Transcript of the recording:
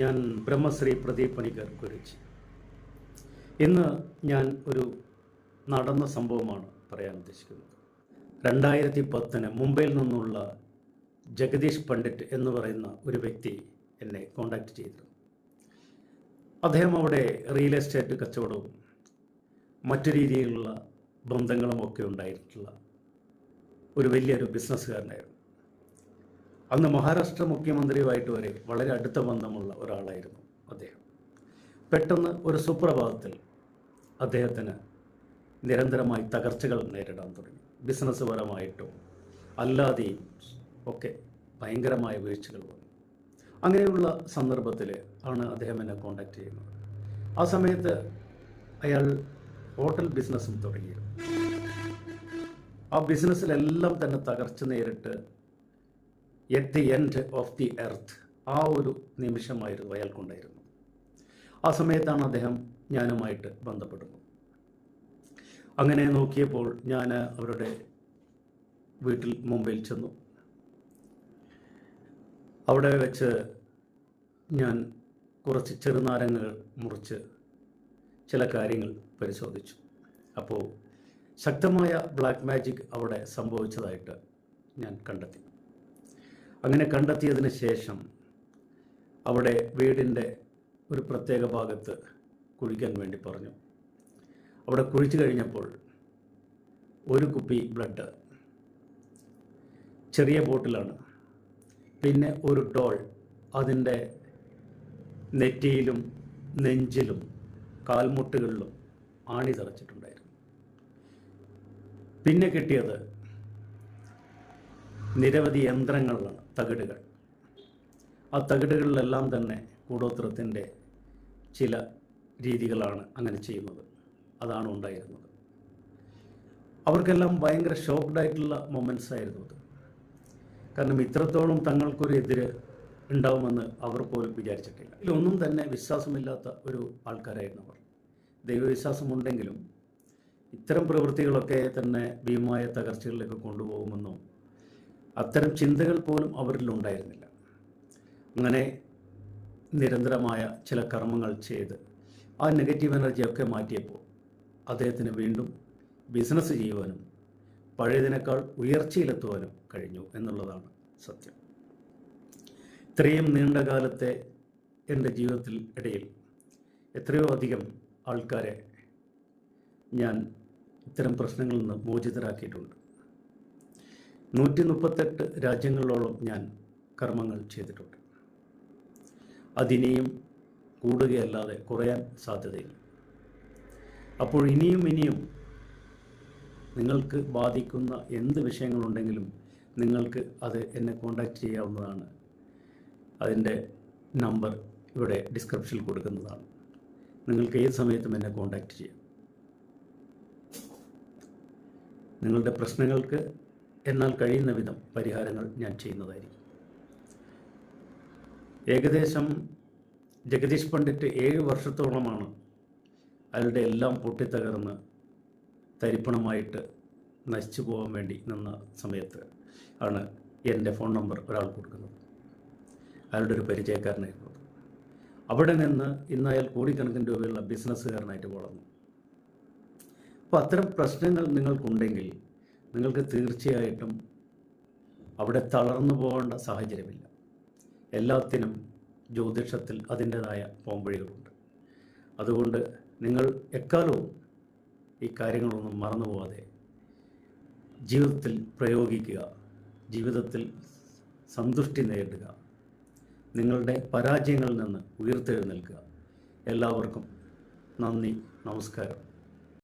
ഞാൻ ബ്രഹ്മശ്രീ പ്രദീപ് പണിക്കർ കുരിച്ച്. ഇന്ന് ഞാൻ ഒരു നടന്ന സംഭവമാണ് പറയാൻ ഉദ്ദേശിക്കുന്നത്. രണ്ടായിരത്തി പത്തിന് മുംബൈയിൽ നിന്നുള്ള ജഗദീഷ് പണ്ഡിറ്റ് എന്ന് പറയുന്ന ഒരു വ്യക്തി എന്നെ കോണ്ടാക്ട് ചെയ്തു അദ്ദേഹം അവിടെ റിയൽ എസ്റ്റേറ്റ് കച്ചവടവും മറ്റു രീതിയിലുള്ള ബന്ധങ്ങളും ഒക്കെ ഉണ്ടായിട്ടുള്ള ഒരു വലിയൊരു ബിസിനസ്സുകാരനായിരുന്നു അന്ന് മഹാരാഷ്ട്ര മുഖ്യമന്ത്രിയുമായിട്ട് വരെ വളരെ അടുത്ത ബന്ധമുള്ള ഒരാളായിരുന്നു അദ്ദേഹം. പെട്ടെന്ന് ഒരു സുപ്രഭാതത്തിൽ അദ്ദേഹത്തിന് നിരന്തരമായി തകർച്ചകൾ നേരിടാൻ തുടങ്ങി. ബിസിനസ് പരമായിട്ടും അല്ലാതെയും ഒക്കെ ഭയങ്കരമായ വീഴ്ചകൾ വന്നു. അങ്ങനെയുള്ള സന്ദർഭത്തിൽ ആണ് അദ്ദേഹം എന്നെ കോണ്ടാക്ട് ചെയ്യുന്നത്. ആ സമയത്ത് അയാൾ ഹോട്ടൽ ബിസിനസ്സും തുടങ്ങിയിരുന്നു. ആ ബിസിനസ്സിലെല്ലാം തന്നെ തകർച്ച നേരിട്ട് at the end of the earth ആ ഒരു നിമിഷമായിരുന്നു അയാൾക്കുണ്ടായിരുന്നത്. ആ സമയത്താണ് അദ്ദേഹം ഞാനുമായിട്ട് ബന്ധപ്പെടുന്നത്. അങ്ങനെ നോക്കിയപ്പോൾ ഞാൻ അവരുടെ വീട്ടിൽ മുംബൈയിൽ ചെന്നു. അവിടെ വെച്ച് ഞാൻ കുറച്ച് ചെറുനാരങ്ങകൾ മുറിച്ച് ചില കാര്യങ്ങൾ പരിശോധിച്ചു. അപ്പോൾ ശക്തമായ ബ്ലാക്ക് മാജിക് അവിടെ സംഭവിച്ചതായിട്ട് ഞാൻ കണ്ടെത്തി. അങ്ങനെ കണ്ടെത്തിയതിന് ശേഷം അവിടെ വീടിന്റെ ഒരു പ്രത്യേക ഭാഗത്ത് കുഴിക്കാൻ വേണ്ടി പറഞ്ഞു. അവിടെ കുഴിച്ചു കഴിഞ്ഞപ്പോൾ ഒരു കുപ്പി ബ്ലഡ് ചെറിയ ബോട്ടിലാണ്. പിന്നെ ഒരു ഡോൾ അതിന്റെ നെറ്റിയിലും നെഞ്ചിലും കാൽമുട്ടുകളിലും ആണി തറച്ചിട്ടുണ്ടായിരുന്നു. പിന്നെ കിട്ടിയത് നിരവധി യന്ത്രങ്ങളാണ് തകിടുകൾ. ആ തകിടുകളിലെല്ലാം തന്നെ കൂടോത്രത്തിന്റെ ചില രീതികളാണ് അങ്ങനെ ചെയ്യുന്നത്. അതാണ് ഉണ്ടായിരുന്നത്. അവർക്കെല്ലാം ഭയങ്കര ഷോക്ക്ഡ് ആയിട്ടുള്ള മൊമെന്റ്സ് ആയിരുന്നു അത്. കാരണം ഇത്രത്തോളം തങ്ങൾക്കൊരു എതിര് ഉണ്ടാവുമെന്ന് അവർ പോലും വിചാരിച്ചിട്ടില്ല. ഇതിലൊന്നും തന്നെ വിശ്വാസമില്ലാത്ത ഒരു ആൾക്കാരായിരുന്നു അവർ. ദൈവവിശ്വാസമുണ്ടെങ്കിലും ഇത്തരം പ്രവൃത്തികളൊക്കെ തന്നെ ഭീമമായ തകർച്ചകളിലേക്ക് കൊണ്ടുപോകുമെന്നോ അത്തരം ചിന്തകൾ പോലും അവരിൽ ഉണ്ടായിരുന്നില്ല അങ്ങനെ നിരന്തരമായ ചില കർമ്മങ്ങൾ ചെയ്ത് ആ നെഗറ്റീവ് എനർജിയൊക്കെ മാറ്റിയപ്പോൾ അദ്ദേഹത്തിന് വീണ്ടും ബിസിനസ് ചെയ്യുവാനും പഴയതിനേക്കാൾ ഉയർച്ചയിലെത്തുവാനും കഴിഞ്ഞു എന്നുള്ളതാണ് സത്യം. ഇത്രയും നീണ്ട കാലത്തെ എന്റെ ജീവിതത്തിൽ ഇടയിൽ എത്രയോ അധികം ആൾക്കാരെ ഞാൻ ഇത്തരം പ്രശ്നങ്ങളിൽ നിന്ന് മോചിതരാക്കിയിട്ടുണ്ട്. നൂറ്റി മുപ്പത്തെട്ട് രാജ്യങ്ങളിലോളം ഞാൻ കർമ്മങ്ങൾ ചെയ്തിട്ടുണ്ട്. അതിനെയും കൂടുകയല്ലാതെ കുറയാൻ സാധ്യതയില്ല. അപ്പോൾ ഇനിയും ഇനിയും നിങ്ങൾക്ക് ബാധിക്കുന്ന എന്ത് വിഷയങ്ങളുണ്ടെങ്കിലും നിങ്ങൾക്ക് അത് എന്നെ കോണ്ടാക്ട് ചെയ്യാവുന്നതാണ്. അതിന്റെ നമ്പർ ഇവിടെ ഡിസ്ക്രിപ്ഷനിൽ കൊടുക്കുന്നതാണ്. നിങ്ങൾക്ക് ഏത് സമയത്തും എന്നെ കോണ്ടാക്ട് ചെയ്യാം. നിങ്ങളുടെ പ്രശ്നങ്ങൾക്ക് എന്നാൽ കഴിയുന്ന വിധം പരിഹാരങ്ങൾ ഞാൻ ചെയ്യുന്നതായിരിക്കും. ഏകദേശം ജഗദീഷ് പണ്ഡിറ്റ് ഏഴ് വർഷത്തോളമാണ് അവരുടെ എല്ലാം പൊട്ടിത്തകർന്ന് തരിപ്പണമായിട്ട് നശിച്ചു പോകാൻ വേണ്ടി നിന്ന സമയത്ത് ആണ് എന്റെ ഫോൺ നമ്പർ ഒരാൾ കൊടുക്കുന്നത്. അയാളുടെ ഒരു പരിചയക്കാരനായിരുന്നു. അവിടെ നിന്ന് ഇന്ന് അയാൾ കോടിക്കണക്കിന് രൂപയുള്ള ബിസിനസ്സുകാരനായിട്ട് വളർന്നു. അപ്പോൾ അത്തരം പ്രശ്നങ്ങൾ നിങ്ങൾക്കുണ്ടെങ്കിൽ നിങ്ങൾക്ക് തീർച്ചയായിട്ടും അവിടെ തളർന്നു പോകേണ്ട സാഹചര്യമില്ല. എല്ലാത്തിനും ജ്യോതിഷത്തിൽ അതിന്റെതായ പോംവഴികളുണ്ട്. അതുകൊണ്ട് നിങ്ങൾ എക്കാലവും ഈ കാര്യങ്ങളൊന്നും മറന്നു പോകാതെ ജീവിതത്തിൽ പ്രയോഗിക്കുക ജീവിതത്തിൽ സന്തുഷ്ടി നേടുക നിങ്ങളുടെ പരാജയങ്ങളിൽ നിന്ന് ഉയർത്തെഴുന്നേൽക്കുക. എല്ലാവർക്കും നന്ദി നമസ്കാരം.